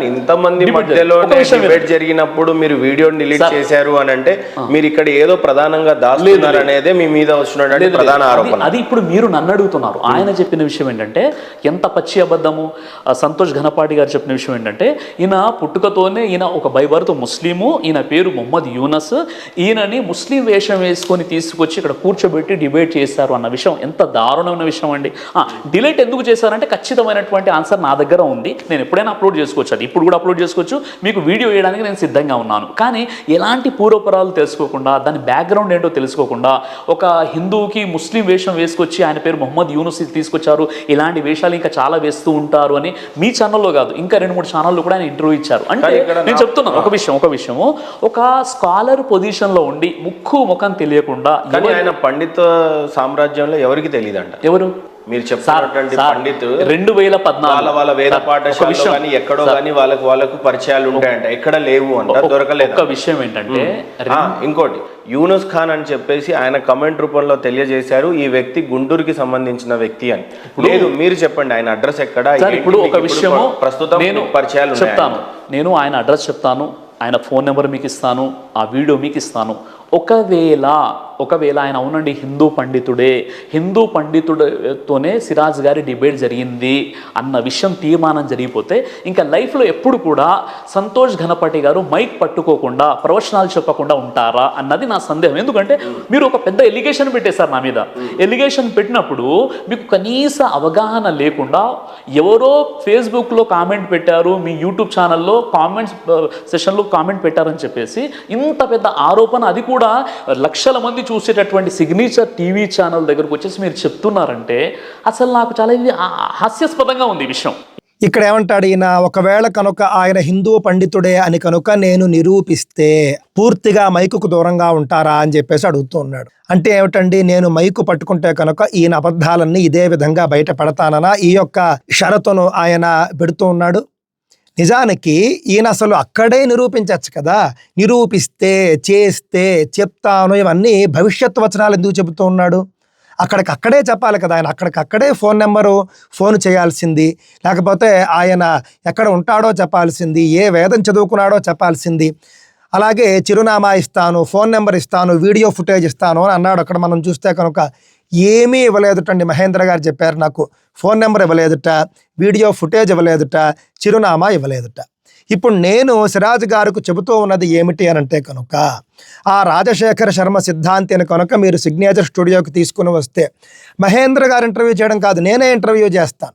ఇంతమంది మధ్యలో ఒక విషయం డిబేట్ జరిగినప్పుడు మీరు వీడియోని డిలీట్. చేశారు అని అంటే మీరు ఇక్కడ ఏదో ప్రధానంగా దాస్తున్నారు అనేదే మీ మీద వస్తున్నటువంటి లేదు, ప్రధాన. ఆరోపణ. అది- ఇప్పుడు మీరు నన్ను అడుగుతున్నారు. ఆయన చెప్పిన విషయం ఏంటంటే ఎంత పచ్చి అబద్ధము? సంతోష్ ఘనపాటి గారు చెప్పిన విషయం ఏంటంటే ఈయన పుట్టుకతోనే ఈయన ఒక బైబర్త్ ముస్లిము ఈయన పేరు మొహమ్మద్ యూనస్ ఈయనని ముస్లిం వేషం వేసుకొని తీసుకొచ్చి ఇక్కడ కూర్చోబెట్టి డిబేట్ చేశారు అన్న విషయం ఎంత దారుణమైన విషయం అండి. డిలేట్ ఎందుకు చేశారంటే ఖచ్చితమైన అనేటువంటి ఆన్సర్ నా దగ్గర ఉంది. నేను ఎప్పుడైనా అప్లోడ్ చేసుకోవచ్చు. అది ఇప్పుడు కూడా అప్లోడ్ చేసుకోవచ్చు. మీకు వీడియో వేయడానికి నేను సిద్ధంగా ఉన్నాను. కానీ ఎలాంటి పూర్వపరాలు తెలుసుకోకుండా దాని బ్యాక్గ్రౌండ్ ఏంటో తెలుసుకోకుండా ఒక హిందువుకి ముస్లిం వేషం వేసుకొచ్చి ఆయన పేరు మొహమ్మద్ యూనుస్ తీసుకొచ్చారు. ఇలాంటి వేషాలు ఇంకా చాలా వేస్తూ ఉంటారు అని మీ ఛానల్లో కాదు ఇంకా రెండు మూడు ఛానల్లో కూడా ఆయన ఇంటర్వ్యూ ఇచ్చారు. అంటే నేను చెప్తున్నాను ఒక విషయం ఒక విషయము. ఒక స్కాలర్ పొజిషన్లో ఉండి ముక్కు ముఖం తెలియకుండా కానీ ఆయన పండిత సామ్రాజ్యంలో ఎవరికి తెలియదంట. ఎవరు? మీరు సార్, పండిత్ రెండు వేల పద్నాలుగు. వాళ్ళ వేద పాఠశాలలో విషయం. కానీ ఎక్కడో కానీ వాళ్ళకు వాళ్ళకు పరిచయాలు ఉంటాయంట. ఎక్కడ లేవు అంట దొరకలేదు ఒక విషయం ఏంటంటే ఇంకోటి. యూనుస్ ఖాన్ అని చెప్పేసి ఆయన కమెంట్ రూపంలో తెలియజేశారు ఈ వ్యక్తి గుంటూరుకి సంబంధించిన వ్యక్తి అని. లేదు మీరు చెప్పండి ఆయన అడ్రస్ ఎక్కడ? ఇప్పుడు ఒక విషయము ప్రస్తుతం నేను పరిచయాలు? చెప్తాను. నేను ఆయన అడ్రస్ చెప్తాను ఆయన ఫోన్ నెంబర్ మీకు ఇస్తాను ఆ వీడియో మీకు ఇస్తాను. ఒకవేళ ఒకవేళ ఆయన అవునండి హిందూ పండితుడే హిందూ పండితుడితోనే సిరాజ్ గారి డిబేట్ జరిగింది అన్న విషయం తీర్మానం జరిగిపోతే ఇంకా లైఫ్లో ఎప్పుడు కూడా సంతోష్ ఘనపటి గారు మైక్ పట్టుకోకుండా ప్రవచనాలు చెప్పకుండా ఉంటారా అన్నది నా సందేహం. ఎందుకంటే మీరు ఒక పెద్ద ఎలిగేషన్ పెట్టేశారు నా మీద. ఎలిగేషన్ పెట్టినప్పుడు మీకు కనీస అవగాహన లేకుండా ఎవరో ఫేస్బుక్లో కామెంట్ పెట్టారు మీ యూట్యూబ్ ఛానల్లో కామెంట్స్ సెషన్లో కామెంట్ పెట్టారని చెప్పేసి ఇంత పెద్ద ఆరోపణ అది కూడా లక్షల మంది చూసేటటువంటి సిగ్నేచర్ టీవీ ఛానల్ దగ్గరకు వచ్చేసి మీరు చెప్తున్నారంటే అసలు నాకు చాలా ఇది హాస్యాస్పదంగా ఉంది ఈ విషయం. ఇక్కడ ఏమంటాడు ఈయన? ఒకవేళ కనుక ఆయన హిందూ పండితుడే అని కనుక నేను నిరూపిస్తే పూర్తిగా మైకుకు దూరంగా ఉంటారా అని చెప్పేసి అడుగుతూ ఉన్నాడు అంటే ఏమిటండి? నేను మైకు పట్టుకుంటే కనుక ఈయన అబద్ధాలన్నీ ఇదే విధంగా బయట పెడతాననా ఈ యొక్క షరతును ఆయన పెడుతూ ఉన్నాడు. నిజానికి ఈయన అసలు అక్కడే నిరూపించవచ్చు కదా. నిరూపిస్తే చేస్తే చెప్తాను ఇవన్నీ భవిష్యత్ వచనాలు ఎందుకు చెబుతూ ఉన్నాడు? అక్కడికి అక్కడే చెప్పాలి కదా ఆయన. అక్కడికి అక్కడే ఫోన్ నెంబరు ఫోన్ చేయాల్సింది. లేకపోతే ఆయన ఎక్కడ ఉంటాడో చెప్పాల్సింది ఏ వేదం చదువుకున్నాడో చెప్పాల్సింది. అలాగే చిరునామా ఇస్తాను ఫోన్ నెంబర్ ఇస్తాను వీడియో ఫుటేజ్ ఇస్తాను అని అన్నాడు. అక్కడ మనం చూస్తే కనుక ఏమీ ఇవ్వలేదుటండి మహేంద్ర గారు చెప్పారు నాకు ఫోన్ నెంబర్ ఇవ్వలేదుట వీడియో ఫుటేజ్ ఇవ్వలేదుట చిరునామా ఇవ్వలేదుట. ఇప్పుడు నేను సిరాజ్ గారికి చెబుతూ ఉన్నది ఏమిటి అని అంటే కనుక ఆ రాజశేఖర శర్మ సిద్ధాంతి అని కనుక మీరు సిగ్నేచర్ స్టూడియోకి తీసుకుని వస్తే మహేంద్ర గారు ఇంటర్వ్యూ చేయడం కాదు నేనే ఇంటర్వ్యూ చేస్తాను.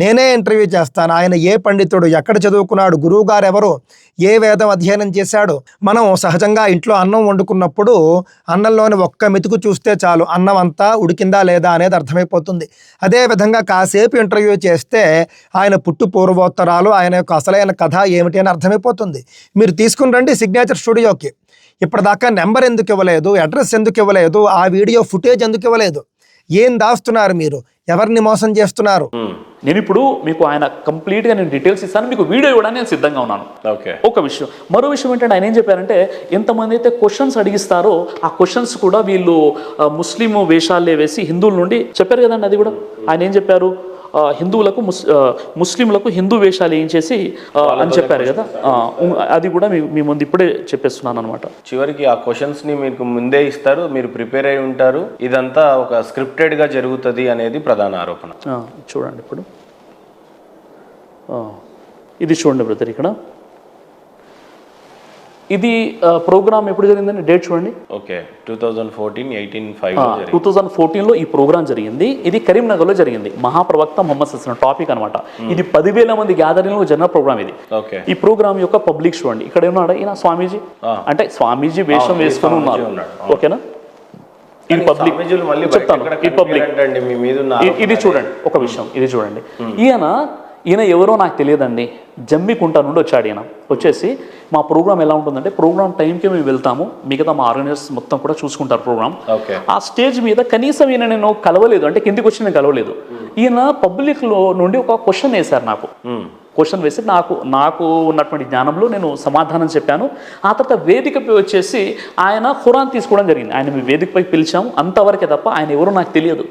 నేనే ఇంటర్వ్యూ చేస్తాను. ఆయన ఏ పండితుడు ఎక్కడ చదువుకున్నాడు గురువు గారు ఎవరు ఏ వేదం అధ్యయనం చేశాడు? మనం సహజంగా ఇంట్లో అన్నం వండుకున్నప్పుడు అన్నంలోని ఒక్క మెతుకు చూస్తే చాలు అన్నం అంతా ఉడికిందా లేదా అనేది అర్థమైపోతుంది. అదేవిధంగా కాసేపు ఇంటర్వ్యూ చేస్తే ఆయన పుట్టు పూర్వోత్తరాలు ఆయన యొక్క అసలైన కథ ఏమిటి అని అర్థమైపోతుంది. మీరు తీసుకుని రండి సిగ్నేచర్ స్టూడియోకి. ఇప్పటిదాకా నెంబర్ ఎందుకు ఇవ్వలేదు అడ్రస్ ఎందుకు ఇవ్వలేదు ఆ వీడియో ఫుటేజ్ ఎందుకు ఇవ్వలేదు? ఏం దాస్తున్నారు మీరు? ఎవరిని మోసం చేస్తున్నారు? నేను ఇప్పుడు మీకు ఆయన కంప్లీట్గా నేను డీటెయిల్స్ ఇస్తాను మీకు వీడియో ఇవ్వడానికి నేను సిద్ధంగా ఉన్నాను. ఓకే. ఒక విషయం మరో విషయం ఏంటంటే ఆయన ఏం చెప్పారంటే ఎంతమంది అయితే క్వశ్చన్స్ అడిగిస్తారో ఆ క్వశ్చన్స్ కూడా వీళ్ళు ముస్లిం వేషాలే వేసి హిందువుల నుండి చెప్పారు కదండి అది కూడా? ఆయన ఏం చెప్పారు? హిందువులకు ముస్ ముస్లింలకు హిందూ వేషాలు ఏం చేసి అని చెప్పారు కదా. అది కూడా మీ మీ ముందు ఇప్పుడే చెప్పేస్తున్నాను అనమాట చివరికి ఆ క్వశ్చన్స్ని మీకు ముందే ఇస్తారు. మీరు ప్రిపేర్ అయి ఉంటారు. ఇదంతా ఒక స్క్రిప్టెడ్గా జరుగుతుంది అనేది ప్రధాన ఆరోపణ. చూడండి ఇప్పుడు. ఇది చూడండి బ్రదర్ ఇక్కడ. ఇది ప్రోగ్రామ్ ఎప్పుడు జరిగిందండి? డేట్ చూడండి. Okay two thousand fourteen eighteen five two thousand ఫోర్టీన్లో ఈ ప్రోగ్రామ్ జరిగింది. ఇది కరీంనగర్లో జరిగింది. మహాప్రవక్త మొహమ్మద్ సస్సిన టాపిక్ అనమాట ఇది పదివేల మంది గ్యాదరింగ్లో జరిగిన ప్రోగ్రామ్ ఇది. ఓకే. ఈ ప్రోగ్రామ్ యొక్క పబ్లిక్ చూడండి. ఇక్కడ ఏమన్నాడు ఈయన? స్వామీజీ. అంటే స్వామీజీ వేషం వేసుకొని ఉన్నారు. ఓకేనా? ఇది పబ్లిక్ చెప్తాను. ఇది చూడండి. ఒక విషయం. ఇది చూడండి. ఈయన ఈయన ఎవరో నాకు తెలియదండి. జమ్మికుంట నుండి వచ్చాడు ఈయన. వచ్చేసి మా ప్రోగ్రామ్ ఎలా ఉంటుందంటే ప్రోగ్రామ్ టైంకి మేము వెళ్తాము. మిగతా మా ఆర్గనైజర్స్ మొత్తం కూడా చూసుకుంటారు ప్రోగ్రామ్ ఓకే. ఆ స్టేజ్ మీద కనీసం ఈయన నేను కలవలేదు. అంటే కిందికి వచ్చి నేను కలవలేదు. ఈయన పబ్లిక్లో నుండి ఒక క్వశ్చన్ వేశారు నాకు. క్వశ్చన్ వేసి నాకు నాకు ఉన్నటువంటి జ్ఞానంలో నేను సమాధానం చెప్పాను. ఆ తర్వాత వేదికపై వచ్చేసి ఆయన ఖురాన్ తీసుకోవడం జరిగింది. ఆయన మీ వేదికపై పిలిచాము అంతవరకే తప్ప ఆయన ఎవరో నాకు తెలియదు.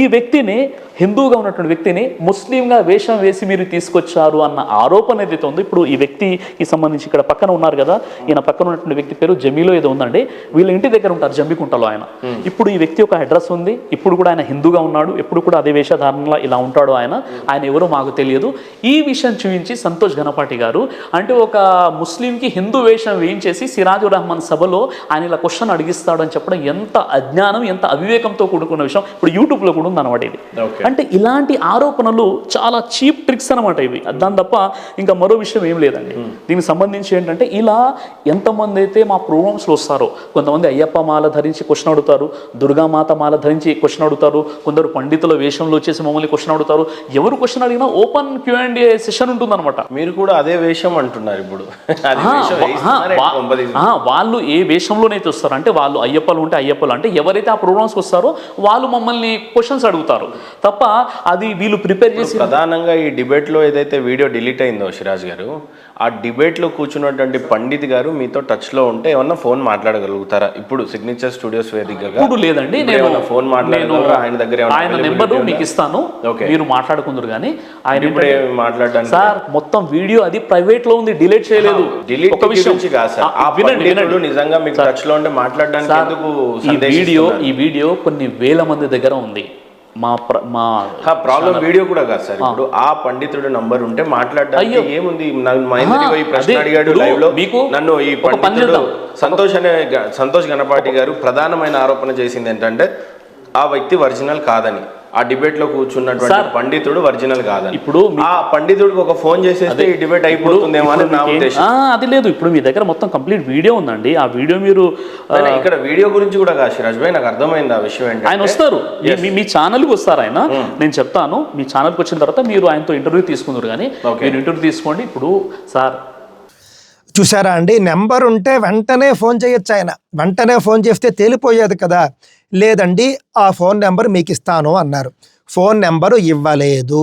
ఈ వ్యక్తిని హిందూగా ఉన్నటువంటి వ్యక్తిని ముస్లింగా వేషం వేసి మీరు తీసుకొచ్చారు అన్న ఆరోపణ ఏదైతే ఉందో ఇప్పుడు ఈ వ్యక్తికి సంబంధించి ఇక్కడ పక్కన ఉన్నారు కదా ఈయన పక్కన ఉన్నటువంటి వ్యక్తి పేరు జమీలో ఏదో ఉందండి. వీళ్ళ ఇంటి దగ్గర ఉంటారు జమ్మికుంటలో ఆయన. ఇప్పుడు ఈ వ్యక్తి ఒక అడ్రస్ ఉంది. ఇప్పుడు కూడా ఆయన హిందూగా ఉన్నాడు. ఎప్పుడు కూడా అదే వేషధారణలో ఇలా ఉంటాడు ఆయన. ఆయన ఎవరో మాకు తెలియదు. ఈ విషయం చూ- చూపించి సంతోష్ గణపాటి గారు. అంటే ఒక ముస్లింకి హిందూ వేషం వేయించేసి సిరాజుర్ రహమాన్ సభలో ఆయన ఇలా క్వశ్చన్ అడిగిస్తాడు అని చెప్పడం ఎంత అజ్ఞానం ఎంత అవివేకంతో కూడుకున్న విషయం. ఇప్పుడు యూట్యూబ్లో కూడా ఉందన్నమాట ఇది. అంటే ఇలాంటి ఆరోపణలు చాలా చీప్ ట్రిక్స్ అనమాట ఇవి. దాని తప్ప ఇంకా మరో విషయం ఏం లేదండి. దీనికి సంబంధించి ఏంటంటే ఇలా ఎంతమంది అయితే మా ప్రోగ్రామ్స్లో వస్తారో కొంతమంది అయ్యప్ప మాల ధరించి క్వశ్చన్ అడుగుతారు దుర్గామాత మాల ధరించి క్వశ్చన్ అడుగుతారు కొందరు పండితుల వేషంలో వచ్చేసి మమ్మల్ని క్వశ్చన్ అడుగుతారు. ఎవరు క్వశ్చన్ అడిగినా ఓపెన్ క్యూ అండ్ సెషన్ ఉంటుందన్నమాట. మీరు కూడా అదే వేషం అంటున్నారు ఇప్పుడు. [LAUGHS] వాళ్ళు ఏ వేషంలోనైతే వస్తారో అంటే వాళ్ళు అయ్యప్పలు ఉంటే అయ్యప్పలు అంటే ఎవరైతే ఆ ప్రోగ్రామ్స్కి వస్తారో వాళ్ళు మమ్మల్ని క్వశ్చన్స్ అడుగుతారు. తప్ప అది వీళ్ళు ప్రిపేర్ చేసి ప్రధానంగా ఈ డిబేట్లో ఏదైతే వీడియో డిలీట్ అయిందో సిరాజ్ గారు ఆ డిబేట్లో కూర్చున్నటువంటి పండిత్ గారు మీతో టచ్లో ఉంటే ఏమన్నా ఫోన్ మాట్లాడగలుగుతారా? ఇప్పుడు సిగ్నేచర్ స్టూడియోస్ వేదికగా ఇప్పుడు లేదండి నేను ఫోన్ మాట్లాడగలరా? ఆయన దగ్గర ఆయన నెంబరు? మీకు ఇస్తాను. మీరు మాట్లాడుకుందరు కానీ ఆయన ఇప్పుడు మాట్లాడడానికి సార్ మొత్తం వీడియో అది ప్రైవేట్లో ఉంది డిలీట్ చేయలేదు. డిలీట్ ఒక విషయం. వినండి నిజంగా మీకు టచ్లో ఉంటే మాట్లాడడానికి ఈ వీడియో? ఈ వీడియో కొన్ని వేల మంది దగ్గర ఉంది. మా మా ప్రాబ్లం వీడియో కూడా కాదు సార్. ఇప్పుడు ఆ పండితుడు నంబర్ ఉంటే మాట్లాడడానికి. ఏముంది? మహేంద్ర పోయి ప్రశ్న అడిగాడు లైవ్లో? మీకు నన్ను ఈ పండితుడు. సంతోష్ అనే సంతోష్ గణపాటి గారు ప్రధానమైన ఆరోపణ చేసింది ఏంటంటే ఆ వ్యక్తి ఒరిజినల్ కాదని. ఆ డిబేట్లో కూర్చున్నటువంటి పండితుడు ఒరిజినల్ కాదని. ఇప్పుడు ఆ పండితుడికి ఒక ఫోన్ చేసేస్తే ఈ డిబేట్ అయిపోతుందేమో అని నా ఉద్దేశం. అది లేదు. ఇప్పుడు మీ దగ్గర మొత్తం కంప్లీట్ వీడియో ఉందండి. ఆ వీడియో మీరు ఇక్కడ వీడియో గురించి కూడా కాదు సిరాజ్ భాయ్ నాకు అర్థమైంది ఆ విషయం ఆయన ఏంటంటే వస్తారు. మీ- ఛానల్కి వస్తారు ఆయన. నేను చెప్తాను. మీ ఛానల్కి వచ్చిన తర్వాత మీరు ఆయనతో ఇంటర్వ్యూ తీసుకుందరు కానీ. మీరు ఇంటర్వ్యూ తీసుకోండి. ఇప్పుడు సార్ చూసారా అండి? నెంబర్ ఉంటే వెంటనే ఫోన్ చేయొచ్చు ఆయన. వెంటనే ఫోన్ చేస్తే తేలిపోయేది కదా. లేదండి ఆ ఫోన్ నెంబర్ మీకు ఇస్తాను అన్నారు. ఫోన్ నెంబరు ఇవ్వలేదు.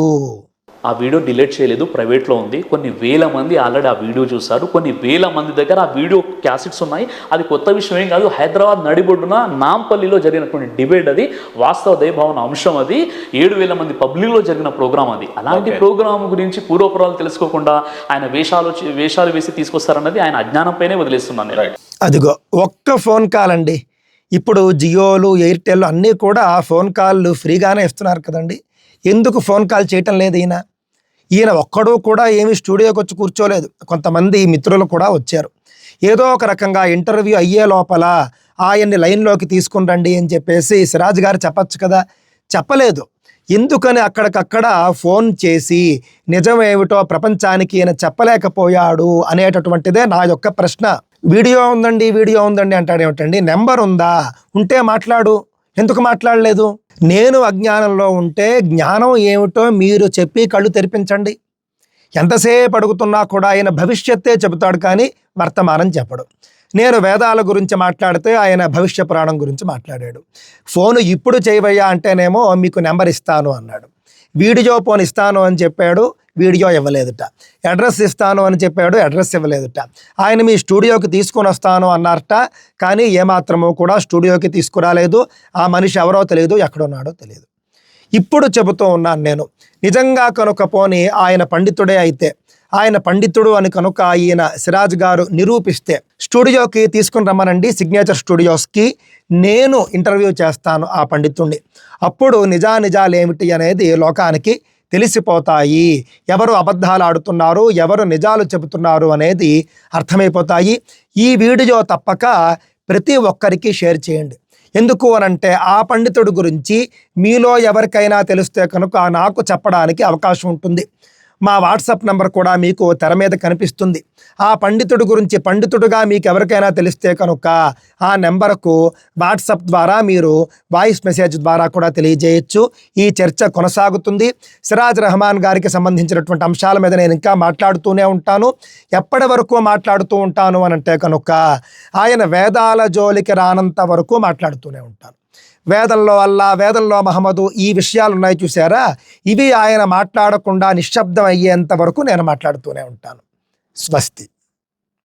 ఆ వీడియో డిలీట్ చేయలేదు ప్రైవేట్లో ఉంది. కొన్ని వేల మంది ఆల్రెడీ ఆ వీడియో చూశారు. కొన్ని వేల మంది దగ్గర ఆ వీడియో క్యాసెట్స్ ఉన్నాయి. అది కొత్త విషయం ఏం కాదు హైదరాబాద్ నడిబొడ్డున నాంపల్లిలో జరిగినటువంటి డిబేట్ అది. వాస్తవ దయభావన అంశం అది. ఏడు వేల మంది పబ్లిక్లో జరిగిన ప్రోగ్రామ్ అది. అలాంటి. ప్రోగ్రామ్ గురించి పూర్వపురాలు తెలుసుకోకుండా ఆయన వేషాలు వేషాలు వేసి తీసుకొస్తారన్నది ఆయన అజ్ఞానంపైనే వదిలేస్తున్నాను. అదిగో ఒక్క ఫోన్ కాల్ అండి. ఇప్పుడు జియోలు ఎయిర్టెల్ అన్నీ కూడా ఫోన్ కాల్లు ఫ్రీగానే ఇస్తున్నారు కదండి. ఎందుకు ఫోన్ కాల్ చేయటం లేదు ఈయన? ఈయన ఒక్కడూ కూడా ఏమి స్టూడియోకి వచ్చి కూర్చోలేదు. కొంతమంది మిత్రులు కూడా వచ్చారు. ఏదో ఒక రకంగా ఇంటర్వ్యూ అయ్యే లోపల ఆయన్ని లైన్లోకి తీసుకుని రండి అని చెప్పేసి సిరాజ్ గారు చెప్పచ్చు కదా? చెప్పలేదు. ఎందుకని అక్కడికక్కడ ఫోన్ చేసి నిజమేమిటో ప్రపంచానికి ఈయన చెప్పలేకపోయాడు అనేటటువంటిదే నా యొక్క ప్రశ్న. వీడియో ఉందండి వీడియో ఉందండి అంటాడు ఏమిటండి? నెంబర్ ఉందా? ఉంటే మాట్లాడు. ఎందుకు మాట్లాడలేదు? నేను అజ్ఞానంలో ఉంటే జ్ఞానం ఏమిటో మీరు చెప్పి కళ్ళు తెరిపించండి. ఎంతసేపు అడుగుతున్నా కూడా ఆయన భవిష్యత్తే చెబుతాడు కానీ వర్తమానం చెప్పడు. నేను వేదాల గురించి మాట్లాడితే ఆయన భవిష్య పురాణం గురించి మాట్లాడాడు. ఫోను ఇప్పుడు చేయవయ్యా అంటేనేమో మీకు నెంబర్ ఇస్తాను అన్నాడు. వీడియో ఫోన్ ఇస్తాను అని చెప్పాడు. వీడియో ఇవ్వలేదుట. అడ్రస్ ఇస్తాను అని చెప్పాడు అడ్రస్ ఇవ్వలేదుట. ఆయన మీ స్టూడియోకి తీసుకొని వస్తాను అన్నారట కానీ ఏమాత్రమో కూడా స్టూడియోకి తీసుకురాలేదు. ఆ మనిషి ఎవరో తెలియదు ఎక్కడున్నాడో తెలియదు. ఇప్పుడు చెబుతూ ఉన్నాను నేను నిజంగా కనుక పోని ఆయన పండితుడే అయితే ఆయన పండితుడు అని కనుక ఈయన సిరాజ్ గారు నిరూపిస్తే స్టూడియోకి తీసుకుని రమ్మనండి సిగ్నేచర్ స్టూడియోస్కి నేను ఇంటర్వ్యూ చేస్తాను ఆ పండితుడిని అప్పుడు నిజానిజాలు ఏమిటి అనేది లోకానికి తెలిసిపోతాయి. ఎవరు అబద్ధాలు ఆడుతున్నారు ఎవరు నిజాలు చెబుతున్నారు అనేది అర్థమైపోతాయి. ఈ వీడియో తప్పక ప్రతి ఒక్కరికి షేర్ చేయండి. ఎందుకు అనంటే ఆ పండితుడి గురించి మీలో ఎవరికైనా తెలిస్తే కనుక నాకు చెప్పడానికి అవకాశం ఉంటుంది. మా వాట్సాప్ నంబర్ కూడా మీకు తెర మీద కనిపిస్తుంది. ఆ పండితుడి గురించి పండితుడుగా మీకు ఎవరికైనా తెలిస్తే కనుక ఆ నెంబర్కు వాట్సాప్ ద్వారా మీరు వాయిస్ మెసేజ్ ద్వారా కూడా తెలియజేయచ్చు. ఈ చర్చ కొనసాగుతుంది. సిరాజ్ రెహమాన్ గారికి సంబంధించినటువంటి అంశాల మీద నేను ఇంకా మాట్లాడుతూనే ఉంటాను. ఎప్పటి వరకు మాట్లాడుతూ ఉంటాను అని అంటే కనుక ఆయన వేదాల జోలికి రానంత వరకు మాట్లాడుతూనే ఉంటాను. వేదంలో అల్లా వేదంలో మహమ్మదు ఈ విషయాలు ఉన్నాయి చూసారా ఇవి ఆయన మాట్లాడకుండా నిశ్శబ్దం అయ్యేంత వరకు నేను మాట్లాడుతూనే ఉంటాను. స్వస్తి.